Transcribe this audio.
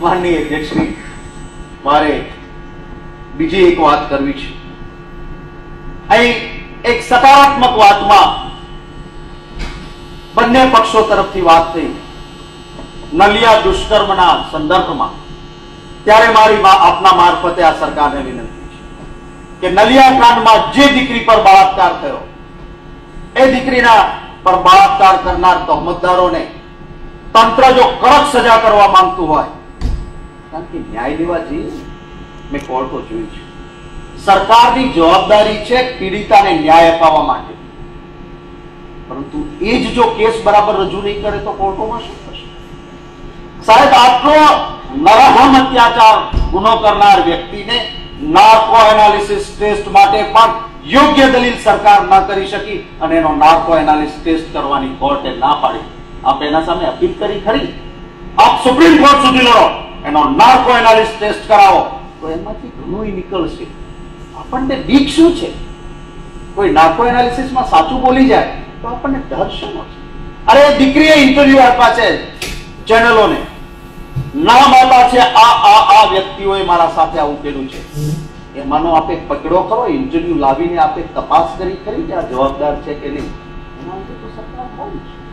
માનનીય અધ્યક્ષશ્રી, મારે બીજી એક વાત કરવી છે. અહીં એક સકારાત્મક વાતમાં બંને પક્ષો તરફથી વાત થઈ. નલિયા દુષ્કર્મના સંદર્ભમાં. ત્યારે મારી આપના મારફતે આ સરકારને વિનંતી છે કે નલિયા કાંડમાં જે દીકરી પર બળાત્કાર થયો, એ દીકરીના પર બળાત્કાર કરનાર તહમતદારોને તંત્ર જો કડક સજા કરવા માંગતું હોય સરકારની જવાબદારી છે પીડિતાને ન્યાય અપાવવા માટે. પરંતુ એ જ જો કેસ બરાબર રજૂ નહીં કરે તો કોર્ટોમાં શું થશે? સાહેબ, આટલો નરહમ અત્યાચાર ગુનો કરનાર વ્યક્તિને નાર્કો એનાલિસિસ ટેસ્ટ માટે પણ યોગ્ય દલીલ સરકાર ન કરી શકી અને એનો નાર્કો એનાલિસિસ ટેસ્ટ કરવાની કોર્ટે ના પાડી. આપ એના સામે અપીલ કરી ખરી? આપ સુપ્રીમ કોર્ટ સુધી લડો. એનો નાર્કો એનાલિસ ટેસ્ટ કરાવો. તો એમાંથી ઘણું નીકળશે. આપણને બીક શું છે? કોઈ નાર્કો એનાલિસિસમાં સાચું બોલી જાય, તો આપણને ડર શેનો છે? અરે, દીકરીએ ઇન્ટરવ્યુ આપ્યા છે ચેનલોને. નામ આપ્યા છે, આ આ આ વ્યક્તિઓએ મારા સાથે આવું કર્યું છે. એમાંનો આપે પકડો કરો ઇન્ટરવ્યુ લાવીને આપે તપાસ કરી કરી, કે આ જવાબદાર છે કે નહીં? એના અંતે તો સરકાર હોય જ.